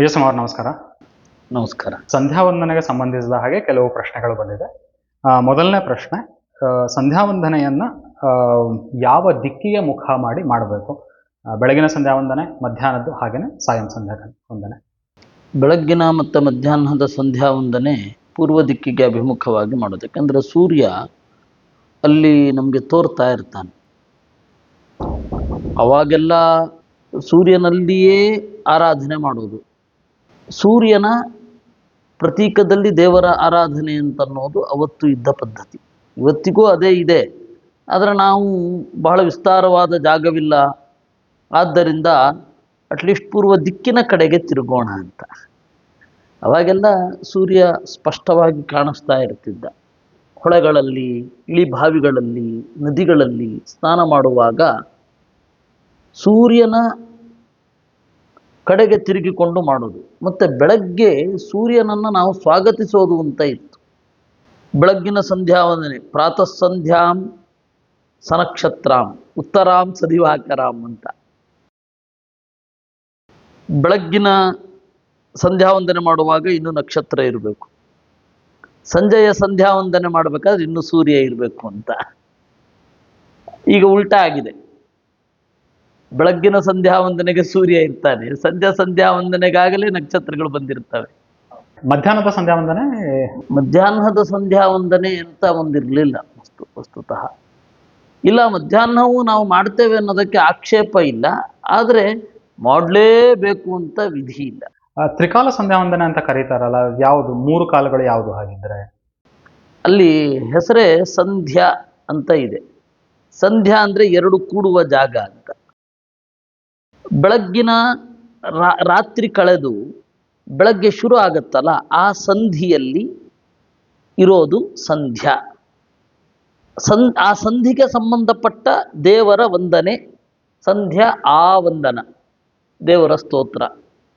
ವಿಜಯ್ ಅವರು ನಮಸ್ಕಾರ. ನಮಸ್ಕಾರ. ಸಂಧ್ಯಾ ವಂದನೆಗೆ ಸಂಬಂಧಿಸಿದ ಹಾಗೆ ಕೆಲವು ಪ್ರಶ್ನೆಗಳು ಬಂದಿದೆ. ಆ, ಮೊದಲನೇ ಪ್ರಶ್ನೆ ಸಂಧ್ಯಾವಂದನೆಯನ್ನ ಸಂಧ್ಯಾ ವಂದನೆಯನ್ನ ಯಾವ ದಿಕ್ಕಿಗೆ ಮುಖ ಮಾಡಿ ಮಾಡಬೇಕು? ಬೆಳಗಿನ ಸಂಧ್ಯಾ ವಂದನೆ ಮಧ್ಯಾಹ್ನದ್ದು ಹಾಗೇನೆ ಸಾಯಂ ಸಂಧ್ಯಾ ವಂದನೆ ಬೆಳಗ್ಗಿನ ಮತ್ತು ಮಧ್ಯಾಹ್ನದ ಸಂಧ್ಯಾ ವಂದನೆ ಪೂರ್ವ ದಿಕ್ಕಿಗೆ ಅಭಿಮುಖವಾಗಿ ಮಾಡೋದು ಯಾಕಂದರೆ ಸೂರ್ಯ ಅಲ್ಲಿ ನಮಗೆ ತೋರ್ತಾ ಇರ್ತಾನೆ. ಅವಾಗೆಲ್ಲ ಸೂರ್ಯನಲ್ಲಿಯೇ ಆರಾಧನೆ ಮಾಡೋದು. ಸೂರ್ಯನ ಪ್ರತೀಕದಲ್ಲಿ ದೇವರ ಆರಾಧನೆ ಅಂತ ಅನ್ನೋದು ಅವತ್ತು ಇದ್ದ ಪದ್ಧತಿ. ಇವತ್ತಿಗೂ ಅದೇ ಇದೆ. ಆದರೆ ನಾವು ಬಹಳ ವಿಸ್ತಾರವಾದ ಜಾಗವಿಲ್ಲ. ಆದ್ದರಿಂದ ಅಟ್ಲೀಸ್ಟ್ ಪೂರ್ವ ದಿಕ್ಕಿನ ಕಡೆಗೆ ತಿರುಗೋಣ ಅಂತ. ಅವಾಗೆಲ್ಲ ಸೂರ್ಯ ಸ್ಪಷ್ಟವಾಗಿ ಕಾಣಿಸ್ತಾ ಇರ್ತಿದ್ದ. ಹೊಳೆಗಳಲ್ಲಿ ಇಳಿಬಾವಿಗಳಲ್ಲಿ ನದಿಗಳಲ್ಲಿ ಸ್ನಾನ ಮಾಡುವಾಗ ಸೂರ್ಯನ ಕಡೆಗೆ ತಿರುಗಿಕೊಂಡು ಮಾಡೋದು. ಮತ್ತು ಬೆಳಗ್ಗೆ ಸೂರ್ಯನನ್ನು ನಾವು ಸ್ವಾಗತಿಸೋದು ಅಂತ ಇತ್ತು. ಬೆಳಗ್ಗಿನ ಸಂಧ್ಯಾ ವಂದನೆ ಪ್ರಾತಃ ಸಂಧ್ಯಾಂ ಸನಕ್ಷತ್ರಾಂ, ಉತ್ತರಾಂ ಸದಿವಾಕರಾಂ ಅಂತ. ಬೆಳಗ್ಗಿನ ಸಂಧ್ಯಾ ವಂದನೆ ಮಾಡುವಾಗ ಇನ್ನೂ ನಕ್ಷತ್ರ ಇರಬೇಕು. ಸಂಜೆಯ ಸಂಧ್ಯಾ ವಂದನೆ ಮಾಡಬೇಕಾದ್ರೆ ಇನ್ನು ಸೂರ್ಯ ಇರಬೇಕು ಅಂತ. ಈಗ ಉಲ್ಟಾ ಆಗಿದೆ. ಬೆಳಗ್ಗಿನ ಸಂಧ್ಯಾ ವಂದನೆಗೆ ಸೂರ್ಯ ಇರ್ತಾನೆ. ಸಂಧ್ಯಾ ಸಂಧ್ಯಾ ವಂದನೆಗಾಗಲೇ ನಕ್ಷತ್ರಗಳು ಬಂದಿರ್ತವೆ ಮಧ್ಯಾಹ್ನದ ಸಂಧ್ಯಾ ವಂದನೆ? ಮಧ್ಯಾಹ್ನದ ಸಂಧ್ಯಾ ವಂದನೆ ಅಂತ ಒಂದಿರಲಿಲ್ಲ ವಸ್ತು ವಸ್ತುತಃ. ಇಲ್ಲ ಮಧ್ಯಾಹ್ನವೂ ನಾವು ಮಾಡ್ತೇವೆ ಅನ್ನೋದಕ್ಕೆ ಆಕ್ಷೇಪ ಇಲ್ಲ. ಆದರೆ ಮಾಡಲೇಬೇಕು ಅಂತ ವಿಧಿ ಇಲ್ಲ. ತ್ರಿಕಾಲ ಸಂಧ್ಯಾ ವಂದನೆ ಅಂತ ಕರೀತಾರಲ್ಲ ಯಾವುದು? ಮೂರು ಕಾಲಗಳು ಯಾವುದು ಹಾಗಿದ್ರೆ? ಅಲ್ಲಿ ಹೆಸರೇ ಸಂಧ್ಯಾ ಅಂತ ಇದೆ. ಸಂಧ್ಯಾ ಅಂದರೆ ಎರಡು ಕೂಡುವ ಜಾಗ ಅಂತ. ಬೆಳಗ್ಗಿನ ರಾತ್ರಿ ಕಳೆದು ಬೆಳಗ್ಗೆ ಶುರು ಆಗುತ್ತಲ್ಲ, ಆ ಸಂಧಿಯಲ್ಲಿ ಇರೋದು ಸಂಧ್ಯಾ. ಸಂ, ಆ ಸಂಧಿಗೆ ಸಂಬಂಧಪಟ್ಟ ದೇವರ ವಂದನೆ, ಸಂಧ್ಯಾ ಆ ವಂದನ. ದೇವರ ಸ್ತೋತ್ರ.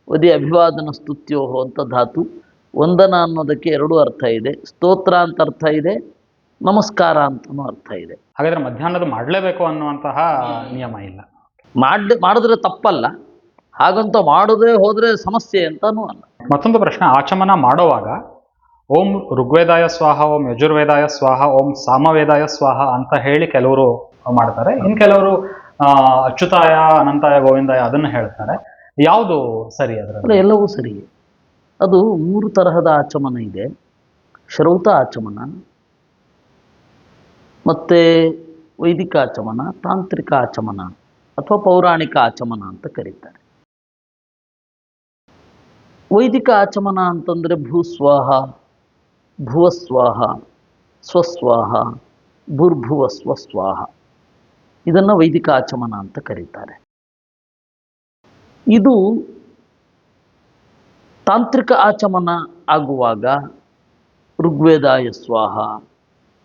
ಒದಿ ಅಭಿವಾದನ ಸ್ತುತ್ಯೋಹೋ ಅಂತ ಧಾತು. ವಂದನ ಅನ್ನೋದಕ್ಕೆ ಎರಡು ಅರ್ಥ ಇದೆ. ಸ್ತೋತ್ರ ಅಂತ ಅರ್ಥ ಇದೆ, ನಮಸ್ಕಾರ ಅಂತನೂ ಅರ್ಥ ಇದೆ. ಹಾಗಾದ್ರೆ ಮಧ್ಯಾಹ್ನದ ಮಾಡಲೇಬೇಕು ಅನ್ನುವಂತಹ ನಿಯಮ ಇಲ್ಲ. ಮಾಡ್ ಮಾಡಿದ್ರೆ ತಪ್ಪಲ್ಲ. ಹಾಗಂತ ಮಾಡದೆ ಹೋದರೆ ಸಮಸ್ಯೆ ಅಂತನೂ ಅಲ್ಲ. ಮತ್ತೊಂದು ಪ್ರಶ್ನೆ ಆಚಮನ ಮಾಡುವಾಗ ಓಂ ಋಗ್ವೇದಾಯ ಸ್ವಾಹ ಓಂ ಯಜುರ್ವೇದಾಯ ಸ್ವಾಹ ಓಂ ಸಾಮವೇದಾಯ ಸ್ವಾಹ ಅಂತ ಹೇಳಿ ಕೆಲವರು ಮಾಡ್ತಾರೆ. ಇನ್ ಕೆಲವರು ಅಚ್ಯುತಾಯ ಅನಂತಾಯ ಗೋವಿಂದಾಯ ಅದನ್ನ ಹೇಳ್ತಾರೆ. ಯಾವುದು ಸರಿ ಅದರ ಎಲ್ಲವೂ ಸರಿ. ಅದು ಮೂರು ತರಹದ ಆಚಮನ ಇದೆ. ಶ್ರೌತ ಆಚಮನ ಮತ್ತೆ ವೈದಿಕ ಆಚಮನ ತಾಂತ್ರಿಕ ಆಚಮನ. ಅಥವಾ ಪೌರಾಣಿಕ ಆಚಮನ ಅಂತ ಕರೀತಾರೆ. ವೈದಿಕ ಆಚಮನ ಅಂತಂದರೆ ಭೂಸ್ವಾಹ, ಭುವಸ್ವಾಹ, ಸ್ವಸ್ವಾಹ, ಭುರ್ಭುವ ಸ್ವಸ್ವಾಹ. ಇದನ್ನು ವೈದಿಕ ಆಚಮನ ಅಂತ ಕರೀತಾರೆ. ಇದು ತಾಂತ್ರಿಕ ಆಚಮನ ಆಗುವಾಗ ಋಗ್ವೇದಾಯ ಸ್ವಾಹ,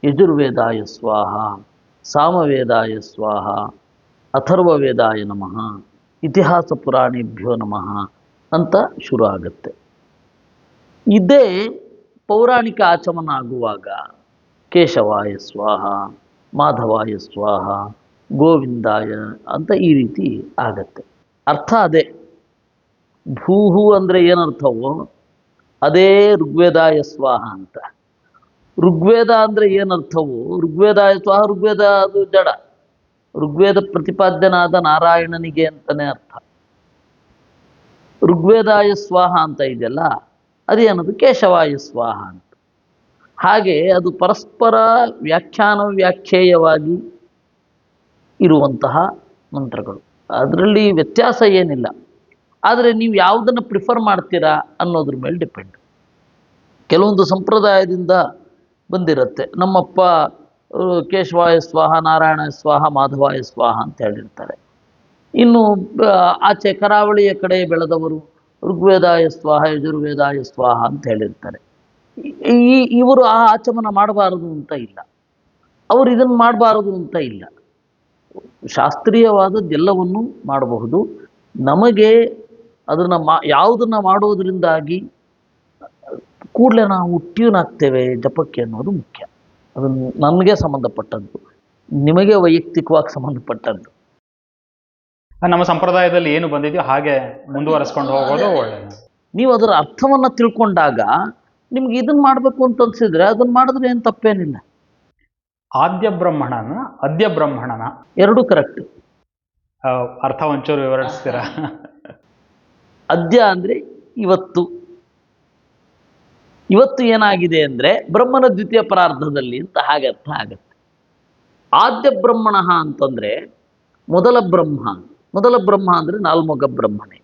ಯಜುರ್ವೇದಾಯ ಸ್ವಾಹ, ಸಾಮವೇದಾಯ ಸ್ವಾಹ ಅಥರ್ವವೇದಾಯ ನಮಃ, ಇತಿಹಾಸ ಪುರಾಣೇಭ್ಯೋ ನಮಃ ಅಂತ ಶುರು ಆಗುತ್ತೆ ಇದೇ ಪೌರಾಣಿಕ ಆಚಮನ ಆಗುವಾಗ ಕೇಶವಾಯ ಸ್ವಾಹ, ಮಾಧವಾಯ ಸ್ವಾಹ, ಗೋವಿಂದಾಯ ಅಂತ ಈ ರೀತಿ ಆಗತ್ತೆ. ಅರ್ಥ ಅದೇ. ಭೂಹು ಅಂದರೆ ಏನರ್ಥವೋ, ಅದೇ ಋಗ್ವೇದಾಯ ಸ್ವಾಹ ಅಂತ. ಋಗ್ವೇದ ಅಂದರೆ ಏನರ್ಥವೋ, ಋಗ್ವೇದಾಯ ಸ್ವಾಹ, ಋಗ್ವೇದ ಅದು ಜಡ. ಋಗ್ವೇದ ಪ್ರತಿಪಾದ್ಯನಾದ ನಾರಾಯಣನಿಗೆ ಅಂತಲೇ ಅರ್ಥ. ಋಗ್ವೇದಾಯ ಸ್ವಾಹ ಅಂತ ಇದೆಯಲ್ಲ ಅದೇನದು ಕೇಶವಾಯ ಸ್ವಾಹ ಅಂತ. ಹಾಗೆ ಅದು ಪರಸ್ಪರ ವ್ಯಾಖ್ಯಾನ ವ್ಯಾಖ್ಯೇಯವಾಗಿ ಇರುವಂತಹ ಮಂತ್ರಗಳು. ಅದರಲ್ಲಿ ವ್ಯತ್ಯಾಸ ಏನಿಲ್ಲ. ಆದರೆ ನೀವು ಯಾವುದನ್ನು ಪ್ರಿಫರ್ ಮಾಡ್ತೀರಾ ಅನ್ನೋದ್ರ ಮೇಲೆ ಡಿಪೆಂಡ್ ಕೆಲವೊಂದು ಸಂಪ್ರದಾಯದಿಂದ ಬಂದಿರುತ್ತೆ. ನಮ್ಮಪ್ಪ ಕೇಶವಾಯ ಸ್ವಾಹ, ನಾರಾಯಣ ಸ್ವಾಹ, ಮಾಧವಾಯ ಸ್ವಾಹ ಅಂತ ಹೇಳಿರ್ತಾರೆ. ಇನ್ನು ಆಚೆ ಕರಾವಳಿಯ ಕಡೆ ಬೆಳೆದವರು ಋಗ್ವೇದಾಯ ಸ್ವಾಹ, ಯಜುರ್ವೇದಾಯ ಸ್ವಾಹ ಅಂತ ಹೇಳಿರ್ತಾರೆ. ಈ ಇವರು ಆ ಆಚಮನ ಮಾಡಬಾರದು ಅಂತ ಇಲ್ಲ. ಅವರು ಇದನ್ನು ಮಾಡಬಾರದು ಅಂತ ಇಲ್ಲ. ಶಾಸ್ತ್ರೀಯವಾದದ್ದೆಲ್ಲವನ್ನು ಮಾಡಬಹುದು. ನಮಗೆ ಅದನ್ನು ಮಾ, ಯಾವುದನ್ನು ಮಾಡೋದ್ರಿಂದಾಗಿ ಕೂಡಲೇ ನಾವು ಟ್ಯೂನ್ ಆಗ್ತೇವೆ, ಜಪಕ್ಕೆ ಅನ್ನೋದು ಮುಖ್ಯ. ಅದು ನನಗೆ ಸಂಬಂಧಪಟ್ಟದ್ದು ನಿಮಗೆ ವೈಯಕ್ತಿಕವಾಗಿ ಸಂಬಂಧಪಟ್ಟದ್ದು. ನಮ್ಮ ಸಂಪ್ರದಾಯದಲ್ಲಿ ಏನು ಬಂದಿದೆಯೋ ಹಾಗೆ ಮುಂದುವರಿಸ್ಕೊಂಡು ಹೋಗೋದು ಒಳ್ಳೆಯದು ನೀವು ಅದರ ಅರ್ಥವನ್ನು ತಿಳ್ಕೊಂಡಾಗ ನಿಮ್ಗೆ ಇದನ್ನ ಮಾಡಬೇಕು ಅಂತ ಅನ್ಸಿದ್ರೆ ಅದನ್ನ ಮಾಡಿದ್ರೆ ಏನು ತಪ್ಪೇನಿಲ್ಲ. ಆದ್ಯ ಬ್ರಹ್ಮಣನ ಅದ್ಯ ಬ್ರಹ್ಮಣನ. ಎರಡೂ ಕರೆಕ್ಟ್. ಅರ್ಥ ಒಂಚೂರು ವಿವರಿಸ್ತೀರಾ? ಅದ್ಯ ಅಂದರೆ ಇವತ್ತು. ಇವತ್ತು ಏನಾಗಿದೆ ಅಂದರೆ ಬ್ರಹ್ಮನ ದ್ವಿತೀಯ ಪರಾರ್ಧದಲ್ಲಿ ಅಂತ ಹಾಗೆ ಅರ್ಥ ಆಗತ್ತೆ. ಆದ್ಯ ಬ್ರಹ್ಮಣ ಅಂತಂದರೆ ಮೊದಲ ಬ್ರಹ್ಮ. ಮೊದಲ ಬ್ರಹ್ಮ ಅಂದರೆ ನಾಲ್ಮೊಗ ಬ್ರಹ್ಮನೇ.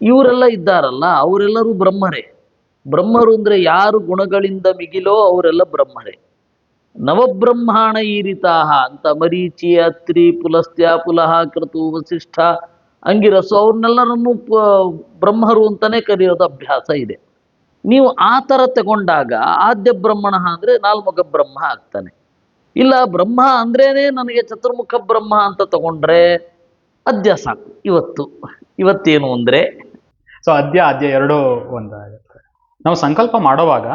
ಇವರೆಲ್ಲ ಇದ್ದಾರಲ್ಲ, ಅವರೆಲ್ಲರೂ ಬ್ರಹ್ಮರೇ. ಬ್ರಹ್ಮರು ಅಂದರೆ ಯಾರು ಗುಣಗಳಿಂದ ಮಿಗಿಲೋ ಅವರೆಲ್ಲ ಬ್ರಹ್ಮರೇ. ನವಬ್ರಹ್ಮಾಣ ಈರಿತಾಹ ಅಂತ ಮರೀಚಿ ಅತ್ರಿ, ಪುಲಸ್ತ್ಯ, ಪುಲಹ, ಕೃತು, ವಸಿಷ್ಠ, ಅಂಗಿರಸು, ಅವ್ರನ್ನೆಲ್ಲರನ್ನು ಬ್ರಹ್ಮರು ಅಂತಾನೆ ಕರೆಯೋದು ಅಭ್ಯಾಸ ಇದೆ. ನೀವು ಆ ಥರ ತಗೊಂಡಾಗ ಆದ್ಯ ಬ್ರಹ್ಮಣ ಅಂದರೆ ನಾಲ್ಮುಖ ಬ್ರಹ್ಮ ಆಗ್ತಾನೆ. ಇಲ್ಲ ಬ್ರಹ್ಮ ಅಂದ್ರೇನೆ ನನಗೆ ಚತುರ್ಮುಖ ಬ್ರಹ್ಮ ಅಂತ ತಗೊಂಡ್ರೆ ಅದ್ಯ ಸಾಕು. ಇವತ್ತು, ಇವತ್ತೇನು ಅಂದರೆ ಸೊ ಅದ್ಯ ಅದ್ಯ ಎರಡೂ ಒಂದಾಗುತ್ತೆ. ನಾವು ಸಂಕಲ್ಪ ಮಾಡುವಾಗ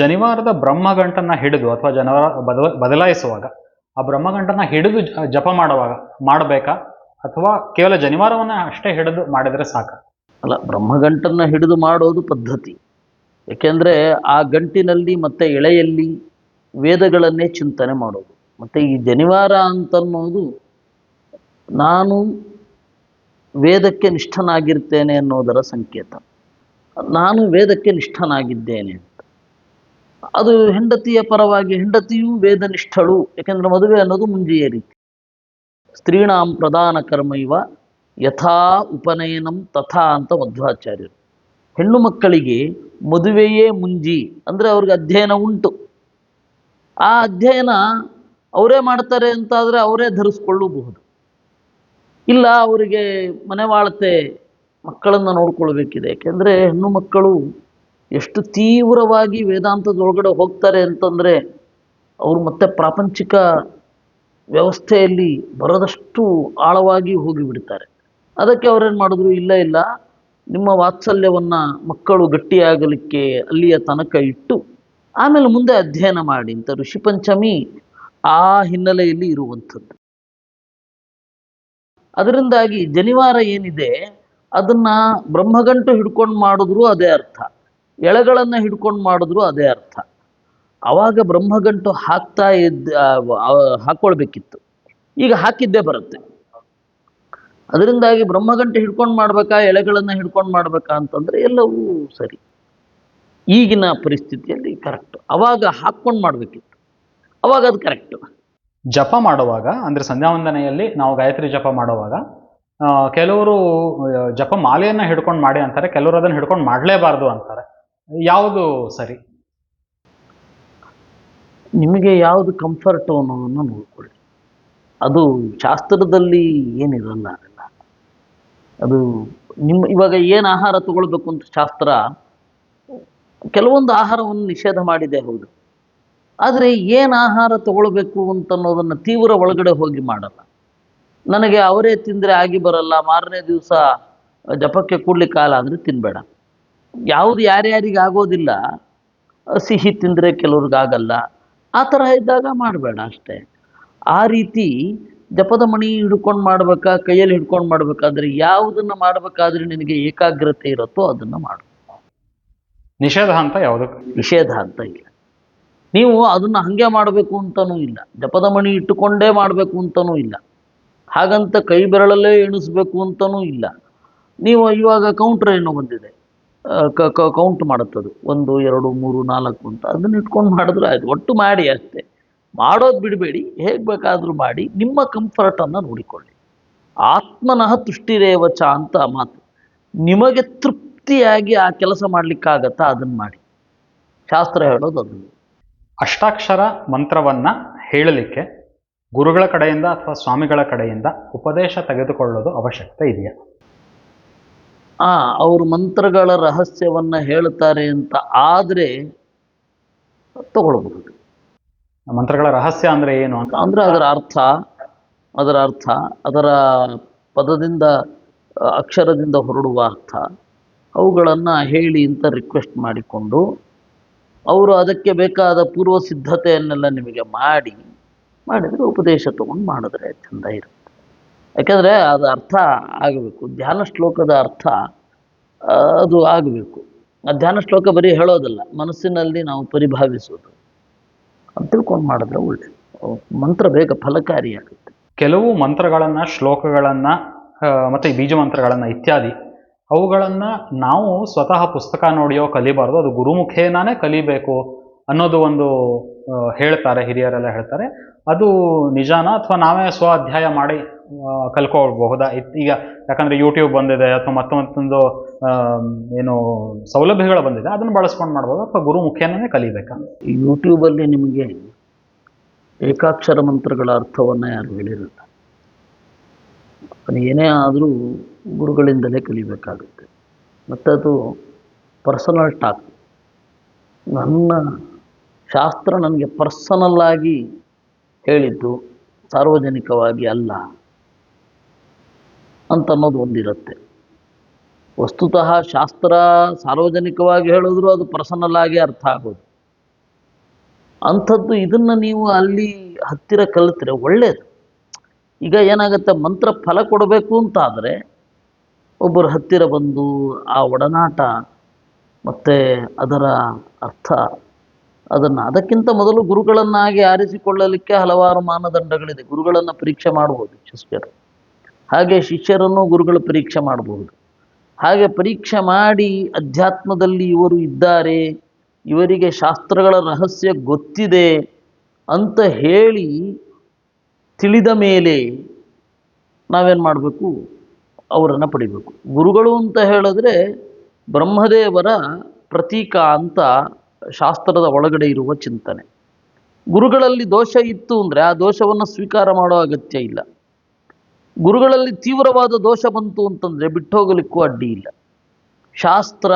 ಜನಿವಾರದ ಬ್ರಹ್ಮಗಂಟನ್ನ ಹಿಡಿದು ಅಥವಾ ಜನಿವಾರ ಬದಲ, ಬದಲಾಯಿಸುವಾಗ, ಆ ಬ್ರಹ್ಮಗಂಟನ್ನ ಹಿಡಿದು ಜಪ ಮಾಡುವಾಗ, ಮಾಡಬೇಕಾ? ಅಥವಾ ಕೇವಲ ಜನಿವಾರವನ್ನ ಅಷ್ಟೇ ಹಿಡಿದು ಮಾಡಿದ್ರೆ ಸಾಕ? ಅಲ್ಲ, ಬ್ರಹ್ಮಗಂಟನ್ನು ಹಿಡಿದು ಮಾಡೋದು ಪದ್ಧತಿ. ಏಕೆಂದರೆ ಆ ಗಂಟಿನಲ್ಲಿ ಮತ್ತೆ ಎಳೆಯಲ್ಲಿ ವೇದಗಳನ್ನೇ ಚಿಂತನೆ ಮಾಡೋದು. ಮತ್ತು ಈ ಜನಿವಾರ ಅಂತನ್ನೋದು ನಾನು ವೇದಕ್ಕೆ ನಿಷ್ಠನಾಗಿರ್ತೇನೆ ಅನ್ನೋದರ ಸಂಕೇತ. ನಾನು ವೇದಕ್ಕೆ ನಿಷ್ಠನಾಗಿದ್ದೇನೆ ಅದು ಹೆಂಡತಿಯ ಪರವಾಗಿ, ಹೆಂಡತಿಯೂ ವೇದನಿಷ್ಠಳು. ಯಾಕೆಂದರೆ ಮದುವೆ ಅನ್ನೋದು ಮುಂಜೆಯ ರೀತಿ. ಸ್ತ್ರೀಣಾಂ ಪ್ರಧಾನ ಕರ್ಮ ಇವ ಯಥಾ ಉಪನಯನಂ ತಥಾ ಅಂತ ಮಧ್ವಾಚಾರ್ಯರು ಹೆಣ್ಣು ಮಕ್ಕಳಿಗೆ ಮದುವೆಯೇ ಮುಂಜಿ, ಅಂದರೆ ಅವ್ರಿಗೆ ಅಧ್ಯಯನ ಉಂಟು. ಆ ಅಧ್ಯಯನ ಅವರೇ ಮಾಡ್ತಾರೆ ಅಂತಾದರೆ ಅವರೇ ಧರಿಸ್ಕೊಳ್ಳಬಹುದು. ಇಲ್ಲ ಅವರಿಗೆ ಮನೆವಾಳತೆ ಮಕ್ಕಳನ್ನು ನೋಡ್ಕೊಳ್ಬೇಕಿದೆ. ಯಾಕೆಂದರೆ ಹೆಣ್ಣು ಮಕ್ಕಳು ಎಷ್ಟು ತೀವ್ರವಾಗಿ ವೇದಾಂತದೊಳಗಡೆ ಹೋಗ್ತಾರೆ ಅಂತಂದರೆ ಅವರು ಮತ್ತೆ ಪ್ರಾಪಂಚಿಕ ವ್ಯವಸ್ಥೆಯಲ್ಲಿ ಬರದಷ್ಟು ಆಳವಾಗಿ ಹೋಗಿಬಿಡ್ತಾರೆ. ಅದಕ್ಕೆ ಅವ್ರೇನು ಮಾಡಿದ್ರು? ಇಲ್ಲ ಇಲ್ಲ. ನಿಮ್ಮ ವಾತ್ಸಲ್ಯವನ್ನು ಮಕ್ಕಳು ಗಟ್ಟಿಯಾಗಲಿಕ್ಕೆ ಅಲ್ಲಿಯ ತನಕ ಇಟ್ಟು ಆಮೇಲೆ ಮುಂದೆ ಅಧ್ಯಯನ ಮಾಡಿ ಅಂತ ಋಷಿ ಪಂಚಮಿ ಆ ಹಿನ್ನೆಲೆಯಲ್ಲಿ ಇರುವಂಥದ್ದು. ಅದರಿಂದಾಗಿ ಜನಿವಾರ ಏನಿದೆ, ಅದನ್ನ ಬ್ರಹ್ಮಗಂಟು ಹಿಡ್ಕೊಂಡು ಮಾಡಿದ್ರು ಅದೇ ಅರ್ಥ. ಎಳೆಗಳನ್ನು ಹಿಡ್ಕೊಂಡು ಮಾಡಿದ್ರು ಅದೇ ಅರ್ಥ. ಆವಾಗ ಬ್ರಹ್ಮಗಂಟು ಹಾಕ್ತಾ ಇದ್ದ ಹಾಕೊಳ್ಬೇಕಿತ್ತು. ಈಗ ಹಾಕಿದ್ದೇ ಬರುತ್ತೆ. ಅದರಿಂದಾಗಿ ಬ್ರಹ್ಮಗಂಟೆ ಹಿಡ್ಕೊಂಡು ಮಾಡ್ಬೇಕಾ ಎಳೆಗಳನ್ನು ಹಿಡ್ಕೊಂಡು ಮಾಡ್ಬೇಕಾ ಅಂತಂದ್ರೆ ಎಲ್ಲವೂ ಸರಿ. ಈಗಿನ ಪರಿಸ್ಥಿತಿಯಲ್ಲಿ ಕರೆಕ್ಟ್ ಅವಾಗ ಹಾಕ್ಕೊಂಡು ಮಾಡಬೇಕಿತ್ತು. ಅವಾಗ ಅದು ಕರೆಕ್ಟ್ ಜಪ ಮಾಡುವಾಗ ಅಂದ್ರೆ ಸಂಧ್ಯಾವಂದನೆಯಲ್ಲಿ ನಾವು ಗಾಯತ್ರಿ ಜಪ ಮಾಡುವಾಗ ಕೆಲವರು ಜಪ ಮಾಲೆಯನ್ನ ಹಿಡ್ಕೊಂಡು ಮಾಡಿ ಅಂತಾರೆ ಕೆಲವರು ಅದನ್ನ ಹಿಡ್ಕೊಂಡು ಮಾಡಲೇಬಾರ್ದು ಅಂತಾರೆ. ಯಾವುದು ಸರಿ? ನಿಮಗೆ ಯಾವುದು ಕಂಫರ್ಟ್ ಅನ್ನೋದನ್ನು ನೋಡ್ಕೊಳ್ಳಿ. ಅದು ಶಾಸ್ತ್ರದಲ್ಲಿ ಏನಿರಲ್ಲ. ಅದು ನಿಮ್ಮ ಇವಾಗ ಏನು ಆಹಾರ ತಗೊಳ್ಬೇಕು ಅಂತ ಶಾಸ್ತ್ರ ಕೆಲವೊಂದು ಆಹಾರವನ್ನು ನಿಷೇಧ ಮಾಡಿದೆ ಹೌದು. ಆದರೆ ಏನು ಆಹಾರ ತಗೊಳ್ಬೇಕು ಅಂತ ಅನ್ನೋದನ್ನು ತೀವ್ರ ಒಳಗಡೆ ಹೋಗಿ ಮಾಡಲ್ಲ. ನನಗೆ ಅವರೇ ತಿಂದರೆ ಆಗಿ ಬರಲ್ಲ, ಮಾರನೇ ದಿವಸ ಜಪಕ್ಕೆ ಕೂಡಲಿ ಕಾಲ ಅಂದರೆ ತಿನ್ನಬೇಡ ಯಾವುದು ಯಾರ್ಯಾರಿಗೆ ಆಗೋದಿಲ್ಲ, ಸಿಹಿ ತಿಂದರೆ ಕೆಲವ್ರಿಗಾಗಲ್ಲ, ಆ ಥರ ಇದ್ದಾಗ ಮಾಡಬೇಡ ಅಷ್ಟೇ. ಆ ರೀತಿ ಜಪದ ಮಣಿ ಹಿಡ್ಕೊಂಡು ಮಾಡ್ಬೇಕಾ ಕೈಯಲ್ಲಿ ಹಿಡ್ಕೊಂಡು ಮಾಡ್ಬೇಕಾದ್ರೆ ಯಾವುದನ್ನು ಮಾಡ್ಬೇಕಾದ್ರೆ ನಿನಗೆ ಏಕಾಗ್ರತೆ ಇರುತ್ತೋ ಅದನ್ನು ಮಾಡು. ನಿಷೇಧ ಅಂತ ಯಾವುದು? ನಿಷೇಧ ಅಂತ ಇಲ್ಲ. ನೀವು ಅದನ್ನು ಹಾಗೆ ಮಾಡಬೇಕು ಅಂತನೂ ಇಲ್ಲ. ಜಪದ ಮಣಿ ಇಟ್ಟುಕೊಂಡೇ ಮಾಡಬೇಕು ಅಂತನೂ ಇಲ್ಲ. ಹಾಗಂತ ಕೈ ಬೆರಳಲ್ಲೇ ಎಣಿಸ್ಬೇಕು ಅಂತನೂ ಇಲ್ಲ. ನೀವು ಇವಾಗ ಕೌಂಟರ್ ಏನೋ ಬಂದಿದೆ. ಕೌಂಟ್ ಮಾಡುತ್ತದು. ಒಂದು ಎರಡು ಮೂರು ನಾಲ್ಕು ಅಂತ. ಅದನ್ನ ಇಟ್ಕೊಂಡು ಮಾಡಿದ್ರೆ ಆಯ್ತು. ಒಟ್ಟು ಮಾಡಿ ಅಷ್ಟೇ. ಮಾಡೋದು ಬಿಡಬೇಡಿ ಹೇಗೆ ಬೇಕಾದರೂ ಮಾಡಿ ನಿಮ್ಮ ಕಂಫರ್ಟನ್ನು ನೋಡಿಕೊಳ್ಳಿ. ಆತ್ಮನಃ ತುಷ್ಟಿರೇವಚ ಅಂತ ಮಾತು. ನಿಮಗೆ ತೃಪ್ತಿಯಾಗಿ ಆ ಕೆಲಸ ಮಾಡಲಿಕ್ಕಾಗತ್ತಾ ಅದನ್ನು ಮಾಡಿ. ಶಾಸ್ತ್ರ ಹೇಳೋದು ಅದು. ಅಷ್ಟಾಕ್ಷರ ಮಂತ್ರವನ್ನ ಹೇಳಲಿಕ್ಕೆ ಗುರುಗಳ ಕಡೆಯಿಂದ ಅಥವಾ ಸ್ವಾಮಿಗಳ ಕಡೆಯಿಂದ ಉಪದೇಶ ತೆಗೆದುಕೊಳ್ಳೋದು ಅವಶ್ಯಕತೆ ಇದೆಯಾ? ಆ ಅವರು ಮಂತ್ರಗಳ ರಹಸ್ಯವನ್ನ ಹೇಳ್ತಾರೆ ಅಂತ ಆದರೆ ತಗೊಳ್ಬಹುದು. ಮಂತ್ರಗಳ ರಹಸ್ಯ ಅಂದ್ರೆ ಏನು ಅಂತ? ಅಂದ್ರೆ ಅದರ ಅರ್ಥ ಅದರ ಅರ್ಥ, ಅದರ ಪದದಿಂದ, ಅಕ್ಷರದಿಂದ ಹೊರಡುವ ಅರ್ಥ. ಅವುಗಳನ್ನು ಹೇಳಿ ಅಂತ ರಿಕ್ವೆಸ್ಟ್ ಮಾಡಿಕೊಂಡು, ಅವರು ಅದಕ್ಕೆ ಬೇಕಾದ ಪೂರ್ವ ಸಿದ್ಧತೆಯನ್ನೆಲ್ಲ ನಿಮಗೆ ಮಾಡಿ, ಮಾಡಿದರೆ ಉಪದೇಶ ತಗೊಂಡು ಮಾಡಿದ್ರೆ ಚೆಂದ ಇರುತ್ತೆ. ಯಾಕಂದರೆ ಅದು ಅರ್ಥ ಆಗಬೇಕು. ಧ್ಯಾನ ಶ್ಲೋಕದ ಅರ್ಥ, ಅದು ಆಗಬೇಕು. ಆ ಧ್ಯಾನ ಶ್ಲೋಕ ಬರೀ ಹೇಳೋದಲ್ಲ, ಮನಸ್ಸಿನಲ್ಲಿ ನಾವು ಪರಿಭಾವಿಸೋದು. ಅಂತ ತಿಳ್ಕೊಂಡು ಮಾಡಿದ್ರೆ ಒಳ್ಳೆ ಮಂತ್ರ ಬೇಗ ಫಲಕಾರಿಯಾಗುತ್ತೆ ಕೆಲವು ಮಂತ್ರಗಳನ್ನು, ಶ್ಲೋಕಗಳನ್ನು ಮತ್ತು ಬೀಜ ಮಂತ್ರಗಳನ್ನು ಇತ್ಯಾದಿ, ಅವುಗಳನ್ನು ನಾವು ಸ್ವತಃ ಪುಸ್ತಕ ನೋಡಿಯೋ ಕಲಿಬಾರ್ದು, ಅದು ಗುರುಮುಖೇನಾನೇ ಕಲಿಬೇಕು ಅನ್ನೋದು ಒಂದು ಹೇಳ್ತಾರೆ, ಹಿರಿಯರೆಲ್ಲ ಹೇಳ್ತಾರೆ. ಅದು ನಿಜಾನ ಅಥವಾ ನಾವೇ ಸ್ವ ಅಧ್ಯಾಯ ಮಾಡಿ ಕಲ್ಕೊಳ್ಬಹುದಾ ಈಗ ಯಾಕಂದರೆ ಯೂಟ್ಯೂಬ್ ಬಂದಿದೆ, ಅಥವಾ ಮತ್ತೊಂದು ಏನು ಸೌಲಭ್ಯಗಳು ಬಂದಿದೆ. ಅದನ್ನು ಬಳಸ್ಕೊಂಡು ಮಾಡ್ಬೋದು ಅಥವಾ ಗುರು ಮುಖೇನೇ ಕಲಿಬೇಕಾ? ಯೂಟ್ಯೂಬಲ್ಲಿ ನಿಮಗೆ ಏಕಾಕ್ಷರ ಮಂತ್ರಗಳ ಅರ್ಥವನ್ನು ಯಾರು ಹೇಳಿರಲ್ಲ. ಏನೇ ಆದರೂ ಗುರುಗಳಿಂದಲೇ ಕಲಿಬೇಕಾಗುತ್ತೆ. ಮತ್ತು ಅದು ಪರ್ಸನಲ್ ಟಾಕ್ ನನ್ನ ಶಾಸ್ತ್ರ ನನಗೆ ಪರ್ಸನಲ್ಲಾಗಿ ಹೇಳಿದ್ದು ಸಾರ್ವಜನಿಕವಾಗಿ ಅಲ್ಲ ಅಂತ ಅನ್ನೋದು ಒಂದಿರುತ್ತೆ. ವಸ್ತುತಃ ಶಾಸ್ತ್ರ ಸಾರ್ವಜನಿಕವಾಗಿ ಹೇಳಿದ್ರು ಅದು ಪರ್ಸನಲ್ ಆಗಿ ಅರ್ಥ ಆಗೋದು. ಅಂಥದ್ದು ಇದನ್ನ ನೀವು ಅಲ್ಲಿ ಹತ್ತಿರ ಕಲಿತರೆ ಒಳ್ಳೇದು. ಈಗ ಏನಾಗುತ್ತೆ, ಮಂತ್ರ ಫಲ ಕೊಡಬೇಕು ಅಂತಾದರೆ ಒಬ್ಬರು ಹತ್ತಿರ ಬಂದು ಆ ಒಡನಾಟ ಮತ್ತು ಅದರ ಅರ್ಥ ಅದನ್ನು ಅದಕ್ಕಿಂತ ಮೊದಲು ಗುರುಗಳನ್ನಾಗಿ ಆರಿಸಿಕೊಳ್ಳಲಿಕ್ಕೆ ಹಲವಾರು ಮಾನದಂಡಗಳಿದೆ. ಗುರುಗಳನ್ನು ಪರೀಕ್ಷೆ ಮಾಡಬಹುದು ಶಿಷ್ಯರು. ಹಾಗೆ ಶಿಷ್ಯರನ್ನು ಗುರುಗಳು ಪರೀಕ್ಷೆ ಮಾಡಬಹುದು ಹಾಗೆ ಪರೀಕ್ಷೆ ಮಾಡಿ ಅಧ್ಯಾತ್ಮದಲ್ಲಿ ಇವರು ಇದ್ದಾರೆ, ಇವರಿಗೆ ಶಾಸ್ತ್ರಗಳ ರಹಸ್ಯ ಗೊತ್ತಿದೆ ಅಂತ ಹೇಳಿ ತಿಳಿದ ಮೇಲೆ ನಾವೇನು ಮಾಡಬೇಕು? ಅವರನ್ನು ಪಡಿಬೇಕು. ಗುರುಗಳು ಅಂತ ಹೇಳಿದ್ರೆ ಬ್ರಹ್ಮದೇವರ ಪ್ರತೀಕ ಅಂತ ಶಾಸ್ತ್ರದ ಒಳಗಡೆ ಇರುವ ಚಿಂತನೆ. ಗುರುಗಳಲ್ಲಿ ದೋಷ ಇತ್ತು ಅಂದರೆ ಆ ದೋಷವನ್ನು ಸ್ವೀಕಾರ ಮಾಡೋ ಅಗತ್ಯ ಇಲ್ಲ. ಗುರುಗಳಲ್ಲಿ ತೀವ್ರವಾದ ದೋಷ ಬಂತು ಅಂತಂದರೆ ಬಿಟ್ಟೋಗಲಿಕ್ಕೂ ಅಡ್ಡಿ ಇಲ್ಲ. ಶಾಸ್ತ್ರ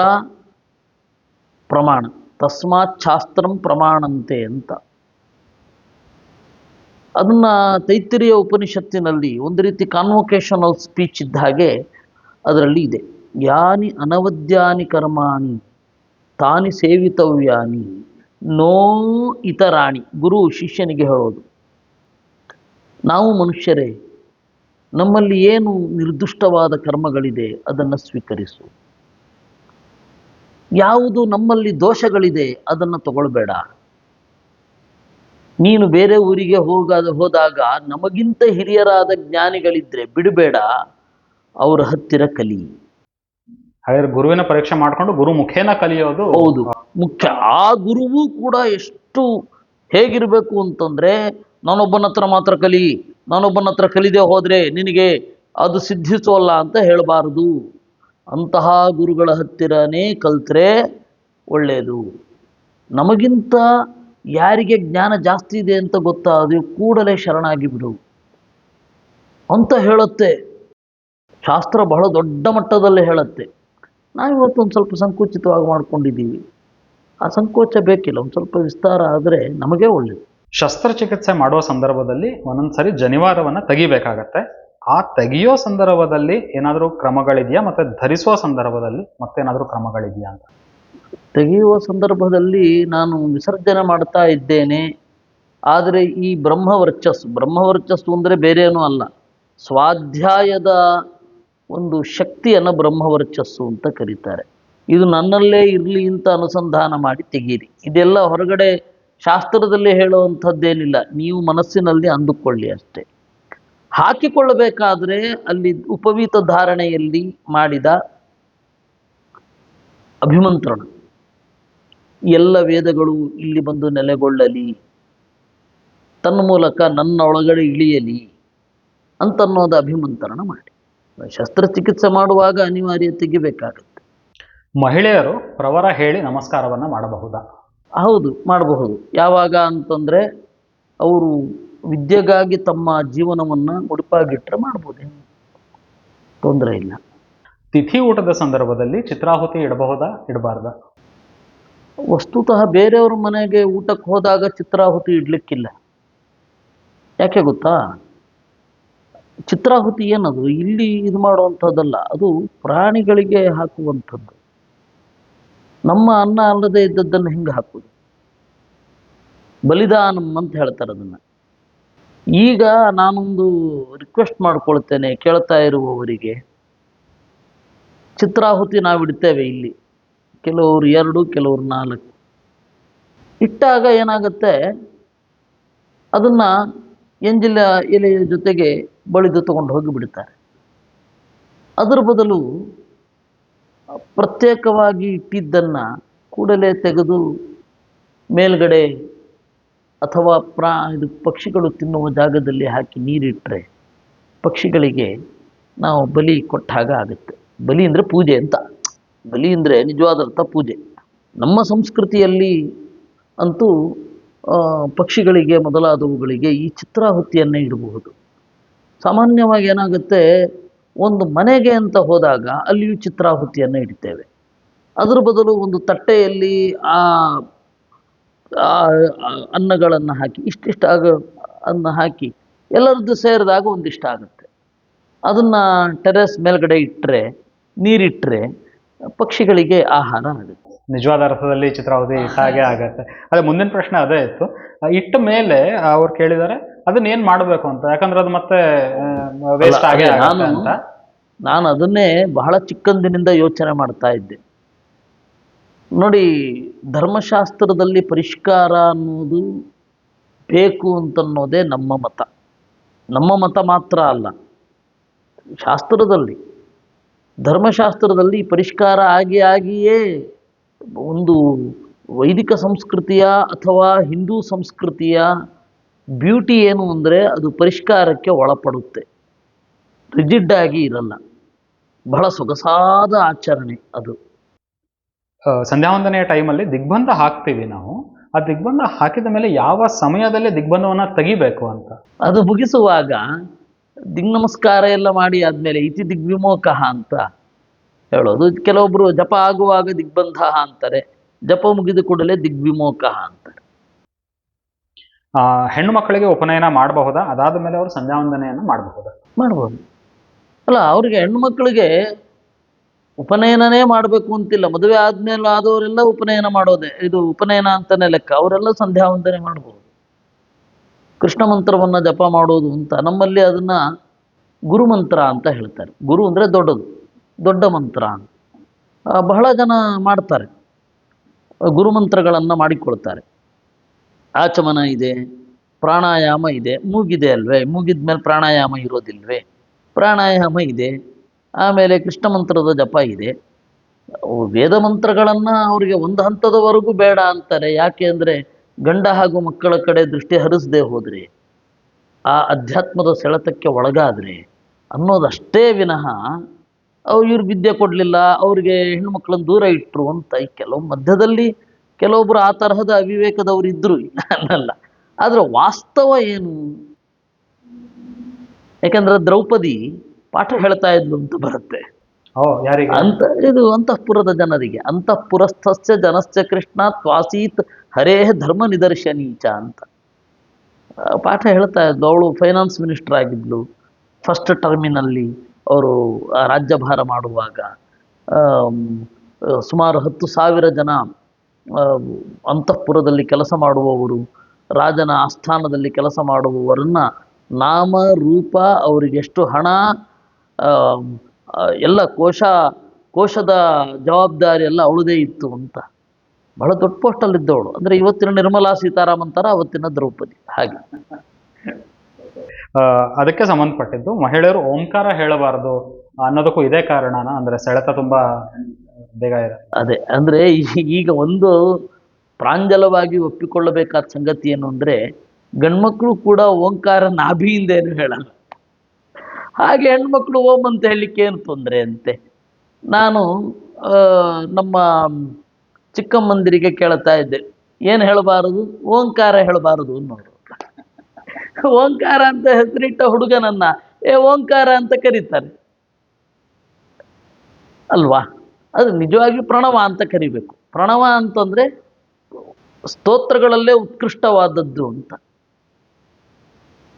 ಪ್ರಮಾಣ, ತಸ್ಮಾತ್ ಶಾಸ್ತ್ರಂ ಪ್ರಮಾಣಂತೆ ಅಂತ. ಅದನ್ನ ತೈತ್ತಿರಿಯ ಉಪನಿಷತ್ತಿನಲ್ಲಿ ಒಂದು ರೀತಿ ಕಾನ್ವೊಕೇಶನ್ ಆಫ್ ಸ್ಪೀಚ್ ಇದ್ದ ಹಾಗೆ ಅದರಲ್ಲಿ ಇದೆ. ಯಾನಿ ಅನವದ್ಯಾನಿ ಕರ್ಮಾಣಿ, ತಾನಿ ಸೇವಿತವ್ಯಾನಿ, ನೋ ಇತರಾಣಿ, ಗುರು ಶಿಷ್ಯನಿಗೆ ಹೇಳೋದು. ನಾವು ಮನುಷ್ಯರೇ ನಮ್ಮಲ್ಲಿ ಏನು ನಿರ್ದುಷ್ಟವಾದ ಕರ್ಮಗಳಿದೆ ಅದನ್ನು ಸ್ವೀಕರಿಸು. ಯಾವುದು ನಮ್ಮಲ್ಲಿ ದೋಷಗಳಿದೆ ಅದನ್ನು ತಗೊಳ್ಬೇಡ. ನೀನು ಬೇರೆ ಊರಿಗೆ ಹೋಗಾದ ಹೋದಾಗ ನಮಗಿಂತ ಹಿರಿಯರಾದ ಜ್ಞಾನಿಗಳಿದ್ರೆ ಬಿಡಬೇಡ ಅವರ ಹತ್ತಿರ ಕಲಿ. ಹಾಗಾದ್ರೆ ಗುರುವಿನ ಪರೀಕ್ಷೆ ಮಾಡ್ಕೊಂಡು ಗುರು ಮುಖೇನ ಕಲಿಯೋದು ಹೌದು. ಮುಖ್ಯ. ಆ ಗುರುವು ಕೂಡ ಎಷ್ಟು ಹೇಗಿರಬೇಕು ಅಂತಂದ್ರೆ ನಾನೊಬ್ಬನ ಹತ್ರ ಮಾತ್ರ ಕಲಿ. ನಾನೊಬ್ಬನ ಹತ್ರ ಕಲಿದೆ ಹೋದ್ರೆ ನಿನಗೆ ಅದು ಸಿದ್ಧಿಸೋಲ್ಲ ಅಂತ ಹೇಳಬಾರದು. ಅಂತಹ ಗುರುಗಳ ಹತ್ತಿರನೇ ಕಲಿತ್ರೆ ಒಳ್ಳೆಯದು ನಮಗಿಂತ ಯಾರಿಗೆ ಜ್ಞಾನ ಜಾಸ್ತಿ ಇದೆ ಅಂತ ಗೊತ್ತಾದ್ರೆ ಕೂಡಲೇ ಶರಣಾಗಿ ಬಿಡು ಅಂತ ಹೇಳುತ್ತೆ. ಶಾಸ್ತ್ರ ಬಹಳ ದೊಡ್ಡ ಮಟ್ಟದಲ್ಲಿ ಹೇಳುತ್ತೆ. ನಾವಿವತ್ತು ಒಂದು ಸ್ವಲ್ಪ ಸಂಕುಚಿತವಾಗಿ ಮಾಡ್ಕೊಂಡಿದ್ದೀವಿ. ಆ ಸಂಕೋಚ ಬೇಕಿಲ್ಲ, ಒಂದು ಸ್ವಲ್ಪ ವಿಸ್ತಾರ ಆದರೆ ನಮಗೇ ಒಳ್ಳೆಯದು ಶಸ್ತ್ರಚಿಕಿತ್ಸೆ ಮಾಡುವ ಸಂದರ್ಭದಲ್ಲಿ ಒಂದೊಂದ್ಸರಿ ಜನಿವಾರವನ್ನು ತೆಗಿಬೇಕಾಗತ್ತೆ. ಆ ತೆಗೆಯೋ ಸಂದರ್ಭದಲ್ಲಿ ಏನಾದರೂ ಕ್ರಮಗಳಿದೆಯಾ ಮತ್ತೆ ಧರಿಸುವ ಸಂದರ್ಭದಲ್ಲಿ ಮತ್ತೇನಾದರೂ ಕ್ರಮಗಳಿದೆಯಾ ಅಂತ? ತೆಗೆಯುವ ಸಂದರ್ಭದಲ್ಲಿ ನಾನು ವಿಸರ್ಜನೆ ಮಾಡ್ತಾ ಇದ್ದೇನೆ. ಆದರೆ ಈ ಬ್ರಹ್ಮವರ್ಚಸ್ಸು ಬ್ರಹ್ಮವರ್ಚಸ್ಸು ಅಂದರೆ ಬೇರೇನೂ ಅಲ್ಲ. ಸ್ವಾಧ್ಯಾಯದ ಒಂದು ಶಕ್ತಿಯನ್ನು ಬ್ರಹ್ಮವರ್ಚಸ್ಸು ಅಂತ ಕರೀತಾರೆ. ಇದು ನನ್ನಲ್ಲೇ ಇರಲಿ ಅಂತ ಅನುಸಂಧಾನ ಮಾಡಿ ತೆಗೀರಿ. ಇದೆಲ್ಲ ಹೊರಗಡೆ ಶಾಸ್ತ್ರದಲ್ಲಿ ಹೇಳುವಂಥದ್ದೇನಿಲ್ಲ. ನೀವು ಮನಸ್ಸಿನಲ್ಲಿ ಅಂದುಕೊಳ್ಳಿ ಅಷ್ಟೇ. ಹಾಕಿಕೊಳ್ಳಬೇಕಾದ್ರೆ ಅಲ್ಲಿ ಉಪವೀತ ಧಾರಣೆಯಲ್ಲಿ ಮಾಡಿದ ಅಭಿಮಂತ್ರಣ. ಎಲ್ಲ ವೇದಗಳು ಇಲ್ಲಿ ಬಂದು ನೆಲೆಗೊಳ್ಳಲಿ. ತನ್ನ ಮೂಲಕ ನನ್ನ ಒಳಗಡೆ ಇಳಿಯಲಿ ಅಂತನ್ನೋದು ಅಭಿಮಂತ್ರಣ ಮಾಡಿ. ಶಸ್ತ್ರಚಿಕಿತ್ಸೆ ಮಾಡುವಾಗ ಅನಿವಾರ್ಯ ತೆಗಿಬೇಕಾಗುತ್ತೆ ಮಹಿಳೆಯರು ಪ್ರವರ ಹೇಳಿ ನಮಸ್ಕಾರವನ್ನ ಮಾಡಬಹುದಾ? ಹೌದು ಮಾಡಬಹುದು. ಯಾವಾಗ ಅಂತಂದರೆ ಅವರು ವಿದ್ಯೆಗಾಗಿ ತಮ್ಮ ಜೀವನವನ್ನು ಮುಡಿಪಾಗಿಟ್ಟರೆ ಮಾಡ್ಬೋದು. ತೊಂದರೆ ಇಲ್ಲ. ತಿಥಿ ಊಟದ ಸಂದರ್ಭದಲ್ಲಿ ಚಿತ್ರಾಹುತಿ ಇಡಬಹುದಾ ಇಡಬಾರ್ದ? ವಸ್ತುತಃ ಬೇರೆಯವ್ರ ಮನೆಗೆ ಊಟಕ್ಕೆ ಹೋದಾಗ ಚಿತ್ರಾಹುತಿ ಇಡ್ಲಿಕ್ಕಿಲ್ಲ. ಯಾಕೆ ಗೊತ್ತಾ? ಚಿತ್ರಾಹುತಿ ಏನದು? ಇಲ್ಲಿ ಇದು ಮಾಡುವಂಥದ್ದಲ್ಲ ಅದು ಪ್ರಾಣಿಗಳಿಗೆ ಹಾಕುವಂಥದ್ದು. ನಮ್ಮ ಅನ್ನ ಅಲ್ಲದೆ ಇದ್ದದ್ದನ್ನು ಹಿಂಗೆ ಹಾಕೋದು? ಬಲಿದಾನಂ ಅಂತ ಹೇಳ್ತಾರೆ ಅದನ್ನ. ಈಗ ನಾನೊಂದು ರಿಕ್ವೆಸ್ಟ್ ಮಾಡ್ಕೊಳ್ತೇನೆ ಕೇಳ್ತಾ ಇರುವವರಿಗೆ. ಚಿತ್ರಾಹುತಿ ನಾವು ಇಡ್ತೇವೆ ಇಲ್ಲಿ. ಕೆಲವರು ಎರಡು, ಕೆಲವರು ನಾಲ್ಕು. ಇಟ್ಟಾಗ ಏನಾಗುತ್ತೆ? ಅದನ್ನ ಎಂಜಿಲ ಎಲೆಯ ಜೊತೆಗೆ ಬಳಿದು ತಗೊಂಡು ಹೋಗಿ ಬಿಡ್ತಾರೆ. ಅದರ ಬದಲು ಪ್ರತ್ಯೇಕವಾಗಿ ಇಟ್ಟಿದ್ದನ್ನು ಕೂಡಲೇ ತೆಗೆದು ಮೇಲ್ಗಡೆ ಅಥವಾ ಪ್ರಾ, ಇದು ಪಕ್ಷಿಗಳು ತಿನ್ನುವ ಜಾಗದಲ್ಲಿ ಹಾಕಿ ನೀರಿಟ್ಟರೆ ಪಕ್ಷಿಗಳಿಗೆ ನಾವು ಬಲಿ ಕೊಟ್ಟ ಹಾಗೆ ಆಗುತ್ತೆ. ಬಲಿ ಅಂದರೆ ಪೂಜೆ ಅಂತ. ಬಲಿ ಅಂದರೆ ನಿಜವಾದ ಅರ್ಥ ಪೂಜೆ. ನಮ್ಮ ಸಂಸ್ಕೃತಿಯಲ್ಲಿ ಅಂತೂ ಪಕ್ಷಿಗಳಿಗೆ ಮೊದಲಾದವುಗಳಿಗೆ ಈ ಚಿತ್ರಾಹುತಿಯನ್ನೇ ಇಡಬಹುದು. ಸಾಮಾನ್ಯವಾಗಿ ಏನಾಗುತ್ತೆ ಒಂದು ಮನೆಗೆ ಅಂತ ಹೋದಾಗ ಅಲ್ಲಿಯೂ ಚಿತ್ರಾಹುತಿಯನ್ನು ಇಡ್ತೇವೆ ಅದರ ಬದಲು ಒಂದು ತಟ್ಟೆಯಲ್ಲಿ ಆ ಅನ್ನಗಳನ್ನು ಹಾಕಿ ಇಷ್ಟಿಷ್ಟಾಗ ಅನ್ನ ಹಾಕಿ, ಎಲ್ಲರದ್ದು ಸೇರಿದಾಗ ಒಂದಿಷ್ಟ ಆಗುತ್ತೆ. ಅದನ್ನು ಟೆರೆಸ್ ಮೇಲ್ಗಡೆ ಇಟ್ಟರೆ ನೀರಿಟ್ಟರೆ ಪಕ್ಷಿಗಳಿಗೆ ಆಹಾರ ಆಗುತ್ತೆ. ನಿಜವಾದ ಅರ್ಥದಲ್ಲಿ ಚಿತ್ರಾವಧಿ ಹಾಗೆ ಆಗತ್ತೆ. ಅದೇ ಮುಂದಿನ ಪ್ರಶ್ನೆ ಅದೇ ಇತ್ತು. ಇಟ್ಟ ಮೇಲೆ ಅವ್ರು ಕೇಳಿದ್ದಾರೆ ಅದನ್ನ ಏನ್ ಮಾಡಬೇಕು ಅಂತ? ಯಾಕಂದ್ರೆ ಅದು ಮತ್ತೆ ವೇಸ್ಟ್ ಆಗೇ ನಾನು- ಅಂತ. ನಾನು ಅದನ್ನೇ ಬಹಳ ಚಿಕ್ಕಂದಿನಿಂದ ಯೋಚನೆ ಮಾಡ್ತಾ ಇದ್ದೆ. ನೋಡಿ ಧರ್ಮಶಾಸ್ತ್ರದಲ್ಲಿ ಪರಿಷ್ಕಾರ ಅನ್ನೋದು ಬೇಕು ಅಂತನ್ನೋದೇ ನಮ್ಮ ಮತ. ನಮ್ಮ ಮತ ಮಾತ್ರ ಅಲ್ಲ. ಶಾಸ್ತ್ರದಲ್ಲಿ ಧರ್ಮಶಾಸ್ತ್ರದಲ್ಲಿ ಪರಿಷ್ಕಾರ ಆಗಿ ಆಗಿಯೇ ಒಂದು ವೈದಿಕ ಸಂಸ್ಕೃತಿಯ ಅಥವಾ ಹಿಂದೂ ಸಂಸ್ಕೃತಿಯ ಬ್ಯೂಟಿ ಏನು ಅಂದರೆ ಅದು ಪರಿಷ್ಕಾರಕ್ಕೆ ಒಳಪಡುತ್ತೆ. ರಿಜಿಡ್ ಆಗಿ ಇರಲ್ಲ. ಬಹಳ ಸೊಗಸಾದ ಆಚರಣೆ ಅದು. ಸಂಧ್ಯಾವಂದನೆಯ ಸಂಧ್ಯಾ ವಂದನೆಯ ಟೈಮಲ್ಲಿ ದಿಗ್ಬಂಧ ಹಾಕ್ತೀವಿ ನಾವು. ಆ ದಿಗ್ಬಂಧ ಹಾಕಿದ ಮೇಲೆ ಯಾವ ಸಮಯದಲ್ಲಿ ದಿಗ್ಬಂಧವನ್ನು ತೆಗಿಬೇಕು ಅಂತ? ಅದು ಮುಗಿಸುವಾಗ ದಿಗ್ ನಮಸ್ಕಾರ ಎಲ್ಲ ಮಾಡಿ ಆದಮೇಲೆ ಇತಿ ದಿಗ್ವಿಮೋಖ ಅಂತ ಹೇಳೋದು. ಕೆಲವೊಬ್ಬರು ಜಪ ಆಗುವಾಗ ದಿಗ್ಬಂಧ ಅಂತಾರೆ. ಜಪ ಮುಗಿದ ಕೂಡಲೇ ದಿಗ್ವಿಮೋಖ ಅಂತಾರೆ. ಹೆಣ್ಣು ಮಕ್ಕಳಿಗೆ ಉಪನಯನ ಮಾಡಬಹುದಾ? ಅದಾದ ಮೇಲೆ ಅವರು ಸಂಧ್ಯಾ ಮಾಡಬಹುದು. ಮಾಡಬಹುದಾ. ಅಲ್ಲ, ಅವ್ರಿಗೆ ಮಕ್ಕಳಿಗೆ ಉಪನಯನನೇ ಮಾಡಬೇಕು ಅಂತಿಲ್ಲ. ಮದುವೆ ಆದ್ಮೇಲೆ ಆದವರೆಲ್ಲ ಉಪನಯನ ಮಾಡೋದೇ. ಇದು ಉಪನಯನ ಅಂತಾನೆ ಲೆಕ್ಕ. ಅವರೆಲ್ಲ ಸಂಧ್ಯಾವಂದನೆ ಮಾಡಬಹುದು ಕೃಷ್ಣ ಮಂತ್ರವನ್ನ ಜಪ ಮಾಡೋದು ಅಂತ. ನಮ್ಮಲ್ಲಿ ಅದನ್ನ ಗುರು ಮಂತ್ರ ಅಂತ ಹೇಳ್ತಾರೆ. ಗುರು ಅಂದ್ರೆ ದೊಡ್ಡದು. ದೊಡ್ಡ ಮಂತ್ರ. ಬಹಳ ಜನ ಮಾಡ್ತಾರೆ. ಗುರುಮಂತ್ರಗಳನ್ನು ಗುರು ಮಂತ್ರಗಳನ್ನು ಮಾಡಿಕೊಳ್ತಾರೆ. ಆಚಮನ ಇದೆ, ಪ್ರಾಣಾಯಾಮ ಇದೆ, ಮೂಗಿದೆ ಅಲ್ವೇ? ಮೂಗಿದ ಮೇಲೆ ಪ್ರಾಣಾಯಾಮ ಇರೋದಿಲ್ವೇ? ಪ್ರಾಣಾಯಾಮ ಇದೆ, ಆಮೇಲೆ ಕೃಷ್ಣ ಮಂತ್ರದ ಜಪ ಇದೆ. ವೇದ ಮಂತ್ರಗಳನ್ನು ಅವರಿಗೆ ಒಂದು ಹಂತದವರೆಗೂ ಬೇಡ ಅಂತಾರೆ. ಯಾಕೆ ಅಂದರೆ ಗಂಡ ಹಾಗೂ ಮಕ್ಕಳ ಕಡೆ ದೃಷ್ಟಿ ಹರಿಸದೆ ಹೋದರೆ, ಆ ಅಧ್ಯಾತ್ಮದ ಸೆಳೆತಕ್ಕೆ ಒಳಗಾದರೆ ಅನ್ನೋದಷ್ಟೇ ವಿನಃ ಅವ್ರು ಇವ್ರು ವಿದ್ಯೆ ಕೊಡಲಿಲ್ಲ, ಅವ್ರಿಗೆ ಮಕ್ಕಳನ್ನು ದೂರ ಇಟ್ಟರು ಅಂತ ಕೆಲವು ಮಧ್ಯದಲ್ಲಿ ಕೆಲವೊಬ್ರು ಆ ತರಹದ ಅವಿವೇಕದವರು ಇದ್ರು ಅನ್ನಲ್ಲ. ಆದ್ರೆ ವಾಸ್ತವ ಏನು? ಯಾಕಂದ್ರೆ ದ್ರೌಪದಿ ಪಾಠ ಹೇಳ್ತಾ ಇದ್ಲು ಅಂತ ಬರುತ್ತೆ. ಅಂತ ಇದು ಅಂತಃಪುರದ ಜನರಿಗೆ. ಅಂತಃಪುರಸ್ಥಸ್ಯ ಜನಸ್ಯ ಕೃಷ್ಣ ತ್ವಾಸೀತ್ ಹರೇ ಧರ್ಮ ನಿದರ್ಶನೀಚ ಅಂತ. ಪಾಠ ಹೇಳ್ತಾ ಇದ್ಲು. ಅವಳು ಫೈನಾನ್ಸ್ ಮಿನಿಸ್ಟರ್ ಆಗಿದ್ಲು. ಫಸ್ಟ್ ಟರ್ಮಿನಲ್ಲಿ ಅವರು ರಾಜ್ಯಭಾರ ಮಾಡುವಾಗ ಸುಮಾರು ಹತ್ತು ಸಾವಿರ ಜನ ಅಂತಃಪುರದಲ್ಲಿ ಕೆಲಸ ಮಾಡುವವರು, ರಾಜನ ಆಸ್ಥಾನದಲ್ಲಿ ಕೆಲಸ ಮಾಡುವವರನ್ನ ನಾಮ, ರೂಪ ಅವರಿಗೆಷ್ಟು ಹಣ ಎಲ್ಲ ಕೋಶ, ಕೋಶದ ಜವಾಬ್ದಾರಿ ಎಲ್ಲ ಅವಳದೇ ಇತ್ತು ಅಂತ. ಬಹಳ ದೊಡ್ಡ ಪೋಸ್ಟಲ್ಲಿದ್ದವಳು ಅಂದರೆ ಇವತ್ತಿನ ನಿರ್ಮಲಾ ಸೀತಾರಾಮನ್ ಥರ ಅವತ್ತಿನ ದ್ರೌಪದಿ. ಹಾಗೆ. ಅದಕ್ಕೆ ಸಂಬಂಧಪಟ್ಟಿದ್ದು ಮಹಿಳೆಯರು ಓಂಕಾರ ಹೇಳಬಾರದು ಅನ್ನೋದಕ್ಕೂ ಇದೇ ಕಾರಣನ, ಅಂದ್ರೆ ಸೆಳೆತ ತುಂಬಾ ಬೇಗ ಅದೇ, ಅಂದ್ರೆ ಈಗ ಒಂದು ಪ್ರಾಂಜಲವಾಗಿ ಒಪ್ಪಿಕೊಳ್ಳಬೇಕಾದ ಸಂಗತಿ ಏನು ಅಂದ್ರೆ, ಗಂಡ್ಮಕ್ಳು ಕೂಡ ಓಂಕಾರ ನಾಭಿಯಿಂದ ಏನು ಹೇಳಲ್ಲ. ಹಾಗೆ ಹೆಣ್ಮಕ್ಳು ಓಂ ಅಂತ ಹೇಳಲಿಕ್ಕೆ ಏನು ತೊಂದರೆ ಅಂತೆ? ನಾನು ನಮ್ಮ ಚಿಕ್ಕಮ್ಮಂದಿರಿಗೆ ಕೇಳ್ತಾ ಇದ್ದೆ. ಏನು ಹೇಳಬಾರದು? ಓಂಕಾರ ಹೇಳಬಾರದು ಅನ್ನೋರು. ಓಂಕಾರ ಅಂತ ಹೆಸರಿಟ್ಟ ಹುಡುಗನನ್ನ, ಏ, ಓಂಕಾರ ಅಂತ ಕರೀತಾರೆ. ಅಲ್ವಾ? ಅದು ನಿಜವಾಗಿ ಪ್ರಣವ ಅಂತ ಕರಿಬೇಕು. ಪ್ರಣವ ಅಂತಂದ್ರೆ ಸ್ತೋತ್ರಗಳಲ್ಲೇ ಉತ್ಕೃಷ್ಟವಾದದ್ದು ಅಂತ.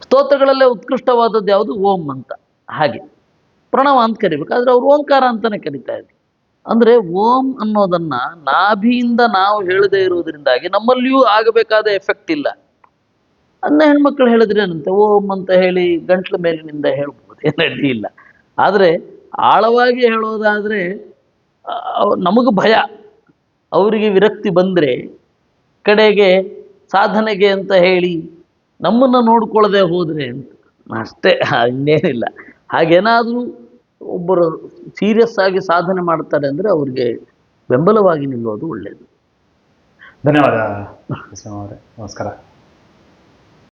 ಸ್ತೋತ್ರಗಳಲ್ಲೇ ಉತ್ಕೃಷ್ಟವಾದದ್ದು ಯಾವುದು? ಓಂ ಅಂತ. ಹಾಗೆ. ಪ್ರಣವ ಅಂತ ಕರಿಬೇಕು. ಆದ್ರೆ ಅವ್ರು ಓಂಕಾರ ಅಂತಾನೆ ಕರಿತಾ ಇದ್ರು. ಅಂದ್ರೆ ಓಂ ಅನ್ನೋದನ್ನ ನಾಭಿಯಿಂದ ನಾವು ಹೇಳದೇ ಇರುವುದರಿಂದಾಗಿ ನಮ್ಮಲ್ಲಿಯೂ ಆಗಬೇಕಾದ ಎಫೆಕ್ಟ್ ಇಲ್ಲ. ಅನ್ನ ಹೆಣ್ಮಕ್ಳು ಹೇಳಿದ್ರೆ ಏನಂತೆ? ಓಂ ಅಂತ ಹೇಳಿ ಗಂಟ್ಲ ಮೇಲಿನಿಂದ ಹೇಳ್ಬೋದು. ಏನು ಅಡ್ಡಿ ಇಲ್ಲ. ಆದರೆ ಆಳವಾಗಿ ಹೇಳೋದಾದ್ರೆ ನಮಗೆ ಭಯ. ಅವರಿಗೆ ವಿರಕ್ತಿ ಬಂದರೆ ಕಡೆಗೆ ಸಾಧನೆಗೆ ಅಂತ ಹೇಳಿ ನಮ್ಮನ್ನು ನೋಡ್ಕೊಳ್ಳದೆ ಹೋದರೆ ಅಷ್ಟೇ ಇನ್ನೇನಿಲ್ಲ. ಹಾಗೇನಾದರೂ ಒಬ್ಬರು ಸೀರಿಯಸ್ ಆಗಿ ಸಾಧನೆ ಮಾಡ್ತಾರೆ ಅಂದರೆ ಅವ್ರಿಗೆ ಬೆಂಬಲವಾಗಿ ನಿಲ್ಲೋದು ಒಳ್ಳೆಯದು ಧನ್ಯವಾದ ನಮಸ್ಕಾರ.